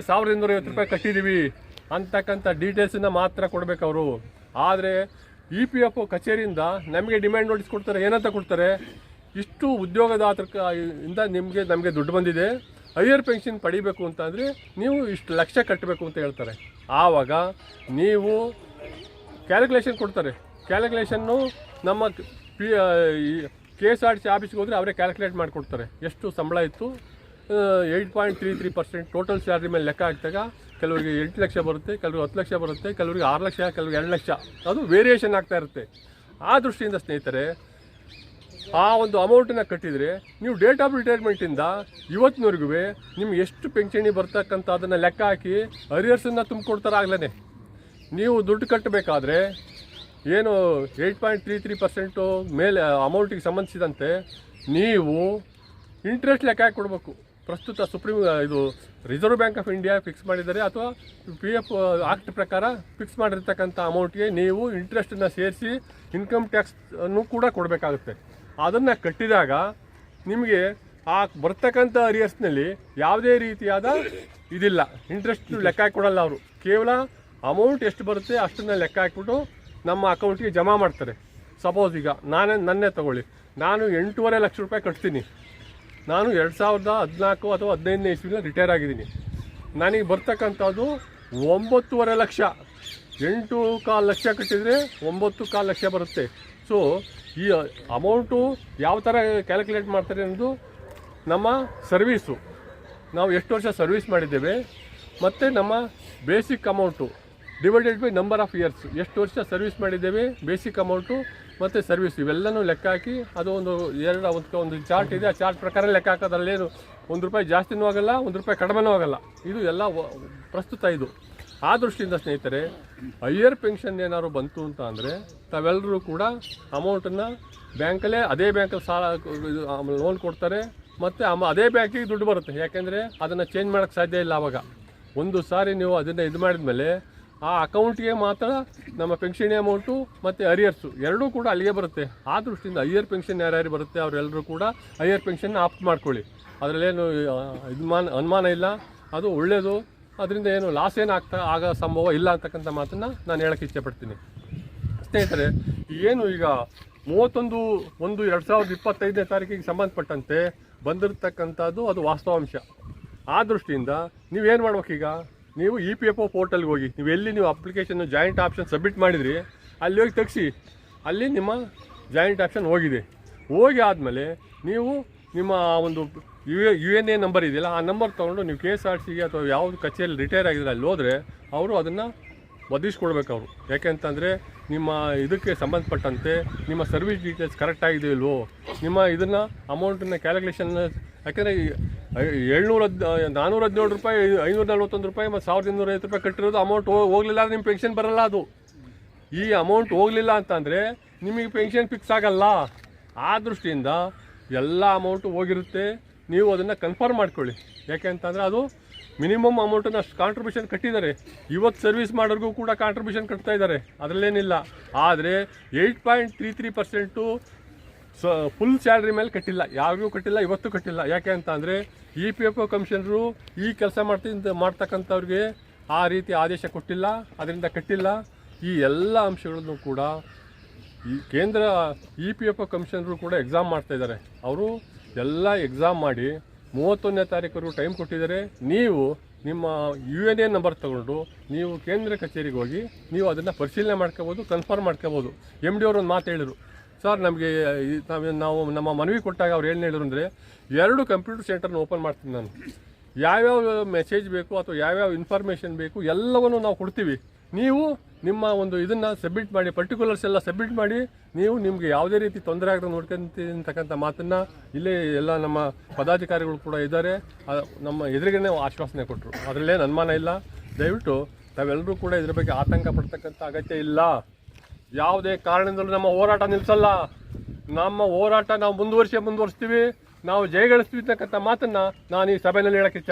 ಸಾವಿರದ ಇನ್ನೂರ ಐವತ್ತು ರೂಪಾಯಿ ಕಟ್ಟಿದ್ದೀವಿ ಅಂತಕ್ಕಂಥ ಡೀಟೇಲ್ಸನ್ನ ಮಾತ್ರ ಕೊಡಬೇಕು ಅವರು. ಆದರೆ ಇ ಪಿ ಎಫ್ ಕಚೇರಿಯಿಂದ ನಮಗೆ ಡಿಮ್ಯಾಂಡ್ ನೋಟಿಸ್ ಕೊಡ್ತಾರೆ, ಏನಂತ ಕೊಡ್ತಾರೆ? ಇಷ್ಟು ಉದ್ಯೋಗದಾತರ ಇಂದ ನಿಮಗೆ, ನಮಗೆ ದುಡ್ಡು ಬಂದಿದೆ. ಹೈಯರ್ ಪೆನ್ಷನ್ ಪಡಿಬೇಕು ಅಂತಂದರೆ ನೀವು ಇಷ್ಟು ಲಕ್ಷ ಕಟ್ಟಬೇಕು ಅಂತ ಹೇಳ್ತಾರೆ. ಆವಾಗ ನೀವು ಕ್ಯಾಲ್ಕುಲೇಷನ್ ಕೊಡ್ತಾರೆ. ಕ್ಯಾಲ್ಕುಲೇಷನ್ನು ನಮ್ಮ P K S R T C ಆಫೀಸ್ಗೆ ಹೋದರೆ ಅವರೇ ಕ್ಯಾಲ್ಕುಲೇಟ್ ಮಾಡಿಕೊಡ್ತಾರೆ. ಎಷ್ಟು ಸಂಬಳ ಇತ್ತು? Eight point three three percent total salary ಮೇಲೆ ಲೆಕ್ಕ ಹಾಕಿದಾಗ ಕೆಲವರಿಗೆ ಎಂಟು ಲಕ್ಷ ಬರುತ್ತೆ, ಕೆಲವರಿಗೆ ಹತ್ತು ಲಕ್ಷ ಬರುತ್ತೆ, ಕೆಲವರಿಗೆ ಆರು ಲಕ್ಷ, ಕೆಲವ್ರಿಗೆ ಎರಡು ಲಕ್ಷ. ಅದು ವೇರಿಯೇಷನ್ ಆಗ್ತಾ ಇರುತ್ತೆ. ಆ ದೃಷ್ಟಿಯಿಂದ ಸ್ನೇಹಿತರೆ, ಆ ಒಂದು ಅಮೌಂಟನ್ನು ಕಟ್ಟಿದರೆ ನೀವು ಡೇಟ್ ಆಫ್ ರಿಟೈರ್ಮೆಂಟಿಂದ ಇವತ್ತಿನವರೆಗೂ ನಿಮ್ಗೆ ಎಷ್ಟು ಪೆನ್ಷನಿ ಬರ್ತಕ್ಕಂಥ ಅದನ್ನು ಲೆಕ್ಕ ಹಾಕಿ ಅರಿಯರ್ಸನ್ನು ತುಂಬಿಕೊಡ್ತಾರೆ ಆಗ್ಲೇ ನೀವು ದುಡ್ಡು ಕಟ್ಟಬೇಕಾದ್ರೆ ಏನು eight point three three percent ಮೇಲೆ ಅಮೌಂಟಿಗೆ ಸಂಬಂಧಿಸಿದಂತೆ ನೀವು ಇಂಟ್ರೆಸ್ಟ್ ಲೆಕ್ಕ ಹಾಕಿ ಕೊಡಬೇಕು ಪ್ರಸ್ತುತ ಸುಪ್ರೀಂ ಇದು reserve bank of India fix ಮಾಡಿದ್ದಾರೆ ಅಥವಾ ಪಿ ಎಫ್ ಆಕ್ಟ್ ಪ್ರಕಾರ ಫಿಕ್ಸ್ ಮಾಡಿರ್ತಕ್ಕಂಥ ಅಮೌಂಟ್ಗೆ ನೀವು ಇಂಟ್ರೆಸ್ಟನ್ನು ಸೇರಿಸಿ ಇನ್ಕಮ್ ಟ್ಯಾಕ್ಸನ್ನು ಕೂಡ ಕೊಡಬೇಕಾಗುತ್ತೆ. ಅದನ್ನು ಕಟ್ಟಿದಾಗ ನಿಮಗೆ ಆ ಬರ್ತಕ್ಕಂಥ ಅರಿಯರ್ಸ್ನಲ್ಲಿ ಯಾವುದೇ ರೀತಿಯಾದ ಇದಿಲ್ಲ. ಇಂಟ್ರೆಸ್ಟ್ ಲೆಕ್ಕ ಹಾಕಿ ಕೊಡಲ್ಲ ಅವರು. ಕೇವಲ ಅಮೌಂಟ್ ಎಷ್ಟು ಬರುತ್ತೆ ಅಷ್ಟನ್ನು ಲೆಕ್ಕ ಹಾಕ್ಬಿಟ್ಟು ನಮ್ಮ ಅಕೌಂಟಿಗೆ ಜಮಾ ಮಾಡ್ತಾರೆ. ಸಪೋಸ್ ಈಗ ನಾನೇ, ನನ್ನೇ ತಗೊಳ್ಳಿ. ನಾನು ಎಂಟೂವರೆ ಲಕ್ಷ ರೂಪಾಯಿ ಕಟ್ತೀನಿ. ನಾನು ಎರಡು ಸಾವಿರದ ಹದಿನಾಲ್ಕು ಅಥವಾ ಹದಿನೈದನೇ ಇಸ್ವಿನ ರಿಟೈರ್ ಆಗಿದ್ದೀನಿ. ನನಗೆ ಬರ್ತಕ್ಕಂಥದ್ದು ಒಂಬತ್ತುವರೆ ಲಕ್ಷ. ಎಂಟು ಕಾಲು ಲಕ್ಷ ಕಟ್ಟಿದರೆ ಒಂಬತ್ತು ಕಾಲು ಲಕ್ಷ ಬರುತ್ತೆ. ಸೊ ಈ ಅಮೌಂಟು ಯಾವ ಥರ ಕ್ಯಾಲ್ಕುಲೇಟ್ ಮಾಡ್ತಾರೆ ಅನ್ನೋದು ನಮ್ಮ ಸರ್ವೀಸು ನಾವು ಎಷ್ಟು ವರ್ಷ ಸರ್ವಿಸ್ ಮಾಡಿದ್ದೇವೆ, ಮತ್ತು ನಮ್ಮ basic amount divided by number of years ಎಷ್ಟು ವರ್ಷ ಸರ್ವಿಸ್ ಮಾಡಿದ್ದೇವೆ ಬೇಸಿಕ್ ಅಮೌಂಟು ಮತ್ತು ಸರ್ವಿಸ್ ಇವೆಲ್ಲನೂ ಲೆಕ್ಕ ಹಾಕಿ ಅದು ಒಂದು ಎರಡು, ಒಂದು ಒಂದು ಚಾರ್ಟ್ ಇದೆ. ಆ ಚಾರ್ಟ್ ಪ್ರಕಾರ ಲೆಕ್ಕ ಹಾಕೋದ್ರಲ್ಲೇನು ಒಂದು ರೂಪಾಯಿ ಜಾಸ್ತಿನೂ ಆಗಲ್ಲ, ಒಂದು ರೂಪಾಯಿ ಕಡಿಮೆನೂ ಆಗಲ್ಲ. ಇದು ಎಲ್ಲ ಪ್ರಸ್ತುತ ಇದು. ಆ ದೃಷ್ಟಿಯಿಂದ ಸ್ನೇಹಿತರೆ ಹೈಯರ್ ಪೆನ್ಷನ್ ಏನಾದ್ರು ಬಂತು ಅಂತ ಅಂದರೆ ತಾವೆಲ್ಲರೂ ಕೂಡ ಅಮೌಂಟನ್ನು ಬ್ಯಾಂಕಲ್ಲೇ ಅದೇ ಬ್ಯಾಂಕಲ್ಲಿ ಸಾಲ ಲೋನ್ ಕೊಡ್ತಾರೆ. ಮತ್ತು ಅಮ ಅದೇ ಬ್ಯಾಂಕಿಗೆ ದುಡ್ಡು ಬರುತ್ತೆ. ಯಾಕೆಂದರೆ ಅದನ್ನು ಚೇಂಜ್ ಮಾಡೋಕ್ಕೆ ಸಾಧ್ಯ ಇಲ್ಲ ಆವಾಗ ಒಂದು ಸಾರಿ ನೀವು ಅದನ್ನು ಇದು ಮಾಡಿದ್ಮೇಲೆ ಆ ಅಕೌಂಟ್ಗೆ ಮಾತ್ರ ನಮ್ಮ ಪೆನ್ಷನ್ ಅಮೌಂಟು ಮತ್ತು ಅರಿಯರ್ಸು ಎರಡೂ ಕೂಡ ಅಲ್ಲಿಗೆ ಬರುತ್ತೆ. ಆ ದೃಷ್ಟಿಯಿಂದ ಹೈಯರ್ ಪೆನ್ಷನ್ ಯಾರ್ಯಾರು ಬರುತ್ತೆ ಅವರೆಲ್ಲರೂ ಕೂಡ ಹೈಯರ್ ಪೆನ್ಷನ್ ಆಪ್ಟ್ ಮಾಡ್ಕೊಳ್ಳಿ. ಅದರಲ್ಲೇನು ಅನುಮಾನ ಅನುಮಾನ ಇಲ್ಲ. ಅದು ಒಳ್ಳೆಯದು ಅದರಿಂದ ಏನು ಲಾಸ್ ಏನು ಆಗ್ತಾ, ಆಗೋ ಸಂಭವ ಇಲ್ಲ ಅಂತಕ್ಕಂಥ ಮಾತನ್ನು ನಾನು ಹೇಳೋಕ್ಕೆ ಇಷ್ಟಪಡ್ತೀನಿ ಸ್ನೇಹಿತರೆ, ಏನು ಈಗ ಮೂವತ್ತೊಂದು, ಒಂದು ಎರಡು ಸಾವಿರದ ಇಪ್ಪತ್ತೈದನೇ ತಾರೀಕಿಗೆ ಸಂಬಂಧಪಟ್ಟಂತೆ ಬಂದಿರತಕ್ಕಂಥದ್ದು ಅದು ವಾಸ್ತವಾಂಶ. ಆ ದೃಷ್ಟಿಯಿಂದ ನೀವೇನು ಮಾಡ್ಬೇಕೀಗ? ನೀವು ಇ ಪಿ ಎಫ್ ಒ ಪೋರ್ಟಲ್ಗೆ ಹೋಗಿ, ನೀವು ಎಲ್ಲಿ ನೀವು ಅಪ್ಲಿಕೇಶನ್ ಜಾಯಿಂಟ್ ಆಪ್ಷನ್ ಸಬ್ಮಿಟ್ ಮಾಡಿದ್ರಿ, ಅಲ್ಲಿ ಹೋಗಿ ತೆಗಿಸಿ. ಅಲ್ಲಿ ನಿಮ್ಮ ಜಾಯಿಂಟ್ ಆಪ್ಷನ್ ಹೋಗಿದೆ. ಹೋಗಿ ಆದಮೇಲೆ ನೀವು ನಿಮ್ಮ ಒಂದು U A U N A number ಇದೆಯಲ್ಲ, ಆ ನಂಬರ್ ತೊಗೊಂಡು ನೀವು ಕೆ ಎಸ್ ಆರ್ ಸಿಗೆ ಅಥವಾ ಯಾವುದು ಕಚೇರಿ ರಿಟೈರ್ ಆಗಿದ್ರೆ ಅಲ್ಲಿ ಹೋದರೆ ಅವರು ಅದನ್ನು ಒದಗಿಸ್ಕೊಡ್ಬೇಕು ಅವರು. ಯಾಕೆಂತಂದರೆ ನಿಮ್ಮ ಇದಕ್ಕೆ ಸಂಬಂಧಪಟ್ಟಂತೆ ನಿಮ್ಮ ಸರ್ವಿಸ್ ಡೀಟೇಲ್ಸ್ ಕರೆಕ್ಟ್ ಆಗಿದೆ ಇಲ್ವೋ, ನಿಮ್ಮ ಇದನ್ನು ಅಮೌಂಟನ್ನು ಕ್ಯಾಲ್ಕುಲೇಷನ್ ಯಾಕೆಂದರೆ ಏಳ್ನೂರ ಹದ್ ನಾನ್ನೂರ ಹದಿನೇಳು ರೂಪಾಯಿ ಐನೂರ ನಲ್ವತ್ತೊಂದು ರೂಪಾಯಿ ಮತ್ತು ಸಾವಿರದ ಇನ್ನೂರ ಐವತ್ತು ರೂಪಾಯಿ ಕಟ್ಟಿರೋದು ಅಮೌಂಟ್ ಹೋಗಲಿಲ್ಲ ಅಂದ್ರೆ ನಿಮ್ಮ ಪೆನ್ಷನ್ ಬರಲ್ಲ ಅದು. ಈ ಅಮೌಂಟ್ ಹೋಗಲಿಲ್ಲ ಅಂತಂದರೆ ನಿಮಗೆ ಪೆನ್ಷನ್ ಫಿಕ್ಸ್ ಆಗಲ್ಲ. ಆ ದೃಷ್ಟಿಯಿಂದ ಎಲ್ಲ ಅಮೌಂಟು ಹೋಗಿರುತ್ತೆ. ನೀವು ಅದನ್ನು ಕನ್ಫರ್ಮ್ ಮಾಡ್ಕೊಳ್ಳಿ. ಯಾಕೆ ಅಂತಂದರೆ ಅದು ಮಿನಿಮಮ್ ಅಮೌಂಟನ್ನು ಅಷ್ಟು ಕಾಂಟ್ರಿಬ್ಯೂಷನ್ ಕಟ್ಟಿದ್ದಾರೆ. ಇವತ್ತು ಸರ್ವಿಸ್ ಮಾಡೋರಿಗೂ ಕೂಡ ಕಾಂಟ್ರಿಬ್ಯೂಷನ್ ಕಟ್ತಾ ಇದ್ದಾರೆ. ಅದರಲ್ಲೇನಿಲ್ಲ. ಆದರೆ eight point three three percent so full salary ಮೇಲೆ ಕಟ್ಟಿಲ್ಲ, ಯಾರಿಗೂ ಕಟ್ಟಿಲ್ಲ, ಇವತ್ತು ಕಟ್ಟಿಲ್ಲ. ಯಾಕೆ ಅಂತ ಅಂದರೆ E P F O commissioner ಈ ಕೆಲಸ ಮಾಡ್ತಿದ್ದ, ಮಾಡ್ತಕ್ಕಂಥವ್ರಿಗೆ ಆ ರೀತಿ ಆದೇಶ ಕೊಟ್ಟಿಲ್ಲ, ಅದರಿಂದ ಕಟ್ಟಿಲ್ಲ. ಈ ಎಲ್ಲ ಅಂಶಗಳನ್ನು ಕೂಡ ಈ ಕೇಂದ್ರ E P F O commissioner ಕೂಡ ಎಕ್ಸಾಮ್ ಮಾಡ್ತಾ ಇದ್ದಾರೆ. ಅವರು ಎಲ್ಲ ಎಕ್ಸಾಮ್ ಮಾಡಿ ಮೂವತ್ತೊಂದನೇ ತಾರೀಕರು ಟೈಮ್ ಕೊಟ್ಟಿದ್ದಾರೆ. ನೀವು ನಿಮ್ಮ ಯು ಎನ್ ಎ ನಂಬರ್ ತಗೊಂಡು ನೀವು ಕೇಂದ್ರ ಕಚೇರಿಗೆ ಹೋಗಿ ನೀವು ಅದನ್ನು ಪರಿಶೀಲನೆ ಮಾಡ್ಕೋಬೋದು ಕನ್ಫರ್ಮ್ ಮಾಡ್ಕೋಬೋದು. ಎಂ ಡಿ ಅವರು ಒಂದು ಮಾತು ಹೇಳಿದರು. ಸರ್, ನಮಗೆ ನಾವು ನಮ್ಮ ಮನವಿ ಕೊಟ್ಟಾಗ ಅವ್ರು ಏನು ಹೇಳಿದ್ರು ಅಂದರೆ, ಎರಡು ಕಂಪ್ಯೂಟರ್ ಸೆಂಟರ್ನ ಓಪನ್ ಮಾಡ್ತೀನಿ ನಾನು. ಯಾವ್ಯಾವ ಮೆಸೇಜ್ ಬೇಕು ಅಥವಾ ಯಾವ್ಯಾವ ಇನ್ಫಾರ್ಮೇಷನ್ ಬೇಕು ಎಲ್ಲವನ್ನು ನಾವು ಕೊಡ್ತೀವಿ. ನೀವು ನಿಮ್ಮ ಒಂದು ಇದನ್ನು ಸಬ್ಮಿಟ್ ಮಾಡಿ ಪರ್ಟಿಕ್ಯುಲರ್ಸ್ ಎಲ್ಲ ಸಬ್ಮಿಟ್ ಮಾಡಿ, ನೀವು ನಿಮಗೆ ಯಾವುದೇ ರೀತಿ ತೊಂದರೆ ಆಗದೆ ನೋಡ್ಕೊಂತೀನಿ ಅಂತಕ್ಕಂಥ ಮಾತನ್ನು ಇಲ್ಲೇ ಎಲ್ಲ ನಮ್ಮ ಪದಾಧಿಕಾರಿಗಳು ಕೂಡ ಇದ್ದಾರೆ. ನಮ್ಮ ಎದುರಿಗೇನೆ ಆಶ್ವಾಸನೆ ಕೊಟ್ಟರು ಅದರಲ್ಲೇನು ಅನುಮಾನ ಇಲ್ಲ. ದಯವಿಟ್ಟು ತಾವೆಲ್ಲರೂ ಕೂಡ ಇದ್ರ ಬಗ್ಗೆ ಆತಂಕ ಪಡ್ತಕ್ಕಂಥ ಅಗತ್ಯ ಇಲ್ಲ. ಯಾವುದೇ ಕಾರಣದಿಂದಲೂ ನಮ್ಮ ಹೋರಾಟ ನಿಲ್ಲಿಸಲ್ಲ ನಮ್ಮ ಹೋರಾಟ ನಾವು ಮುಂದುವರಿಸಿ ಮುಂದುವರಿಸ್ತೀವಿ. ನಾವು ಜಯಗಳಿಸ್ತೀವಿ ಅಂತಕ್ಕಂಥ ಮಾತನ್ನು ನಾನು ಈ ಸಭೆಯಲ್ಲಿ ಹೇಳಕ್ಕೆ ಇಷ್ಟಪಡ್ತೀನಿ.